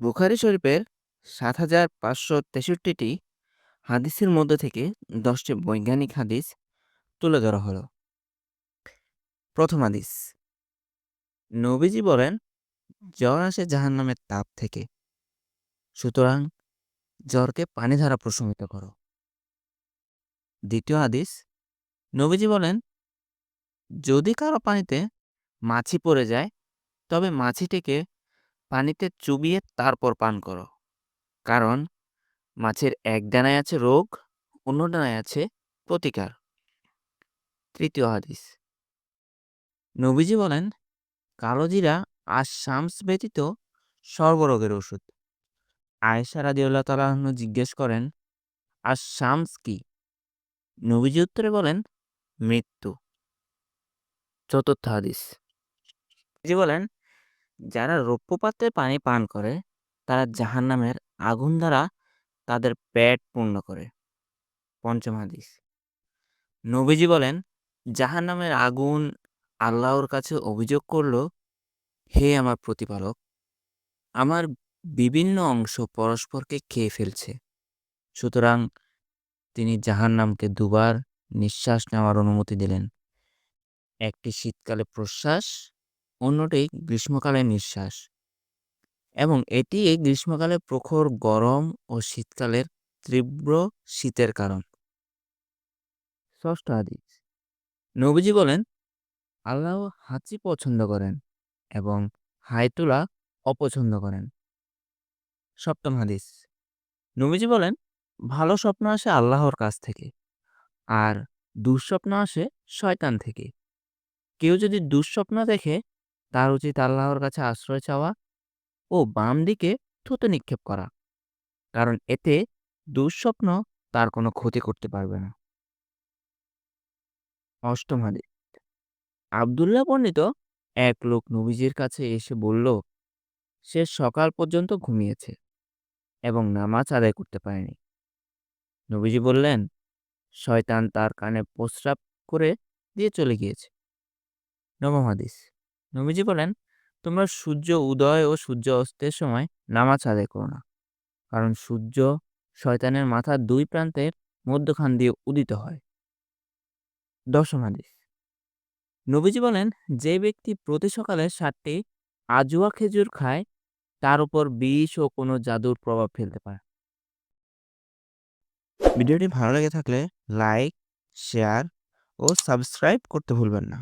বুখারী শরীফের ৭৫৬৩টি হাদিসের মধ্য থেকে ১০টি বৈজ্ঞানিক হাদিস তুলে ধরা হলো। প্রথম হাদিস নবীজি বলেন, জ্বর আসে জাহান্নামের তাপ থেকে। সুতরাং জ্বরকে পানি দ্বারা প্রশমিত করো। দ্বিতীয় হাদিস নবীজি বলেন, যদি কারও পানিতে মাছি পড়ে যায় তবে মাছিটিকে পানিতে চুবিয়ে তারপর পান করো। কারণ মাছের এক ডানায় আছে রোগ, অন্য ডানায় আছে প্রতিকার। তৃতীয় হাদিস। নবীজি বলেন, কালোজিরা আর শামস ব্যতীত সর্বরোগের ওষুধ। আয়েশা রাদিউল্লাহ তালাহ জিজ্ঞেস করেন আর শামস কি? নবীজি উত্তরে বলেন, মৃত্যু। চতুর্থ হাদিস। বলেন যারা রৌপ্য পাত্রে পানি পান করে, তারা জাহান্নামের আগুন দ্বারা তাদের পেট পূর্ণ করে। পঞ্চম হাদিস। নবীজি বলেন, জাহান্নামের আগুন আল্লাহর কাছে অভিযোগ করল, হে আমার প্রতিপালক, আমার বিভিন্ন অংশ পরস্পরকে খেয়ে ফেলছে। সুতরাং তিনি জাহান্নামকে দুবার নিঃশ্বাস নেওয়ার অনুমতি দিলেন। একটি শীতকালে প্রশ্বাস অন্যটি গ্রীষ্মকালে নিঃশ্বাস। এবং এটি এই গ্রীষ্মকালে প্রখর গরম ও শীতকালের তীব্র শীতের কারণ। ষষ্ঠ হাদিস। নবীজি বলেন, আল্লাহ হাঁচি পছন্দ করেন এবং হাইতুলা অপছন্দ করেন। সপ্তম হাদিস। নবীজি বলেন, ভালো স্বপ্ন আসে আল্লাহর কাছ থেকে আর দুঃস্বপ্ন আসে শয়তান থেকে। কেউ যদি দুঃস্বপ্ন দেখে তার উচিত আল্লাহর কাছে আশ্রয় চাওয়া ও বাম দিকে থুতু নিক্ষেপ করা। কারণ এতে দুঃস্বপ্ন তার কোনো ক্ষতি করতে পারবে না। অষ্টম হাদিস। আবদুল্লাহ পণ্ডিত এক লোক নবীজির কাছে এসে বলল, সে সকাল পর্যন্ত ঘুমিয়েছে এবং নামাজ আদায় করতে পারেনি। নবীজি বললেন, শয়তান তার কানে প্রস্রাব করে দিয়ে চলে গিয়েছে। নবম হাদিস। নবীজি বলেন, তোমরা সূর্য উদয় ও সূর্য অস্তের সময় নামাজ আদায় করো না। কারণ সূর্য শয়তানের মাথার দুই প্রান্তের মধ্যখান দিয়ে উদিত হয়। দশম হাদিস। নবীজি বলেন, যে ব্যক্তি প্রতি সকালে সাতটি আজুয়া খেজুর খায়, তার উপর বিষ ও কোনো জাদুর প্রভাব ফেলতে পারে ভিডিওটি ভালো লেগে থাকলে লাইক, শেয়ার ও সাবস্ক্রাইব করতে ভুলবেন না।